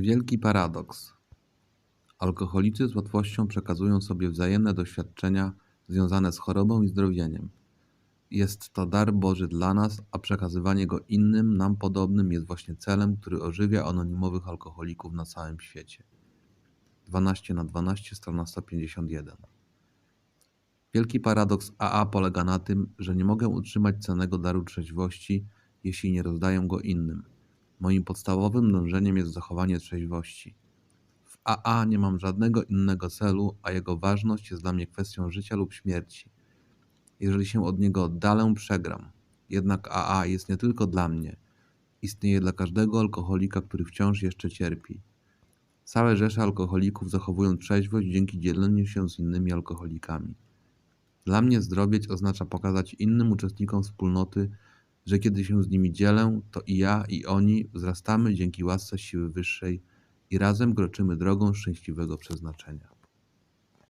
Wielki paradoks. Alkoholicy z łatwością przekazują sobie wzajemne doświadczenia związane z chorobą i zdrowieniem. Jest to dar Boży dla nas, a przekazywanie go innym, nam podobnym jest właśnie celem, który ożywia anonimowych alkoholików na całym świecie. 12 na 12, strona 151. Wielki paradoks AA polega na tym, że nie mogę utrzymać cennego daru trzeźwości, jeśli nie rozdaję go innym. Moim podstawowym dążeniem jest zachowanie trzeźwości. W AA nie mam żadnego innego celu, a jego ważność jest dla mnie kwestią życia lub śmierci. Jeżeli się od niego oddalę, przegram. Jednak AA jest nie tylko dla mnie. Istnieje dla każdego alkoholika, który wciąż jeszcze cierpi. Całe rzesze alkoholików zachowują trzeźwość dzięki dzieleniu się z innymi alkoholikami. Dla mnie zdrowieć oznacza pokazać innym uczestnikom wspólnoty, że kiedy się z nimi dzielę, to i ja, i oni wzrastamy dzięki łasce siły wyższej i razem kroczymy drogą szczęśliwego przeznaczenia.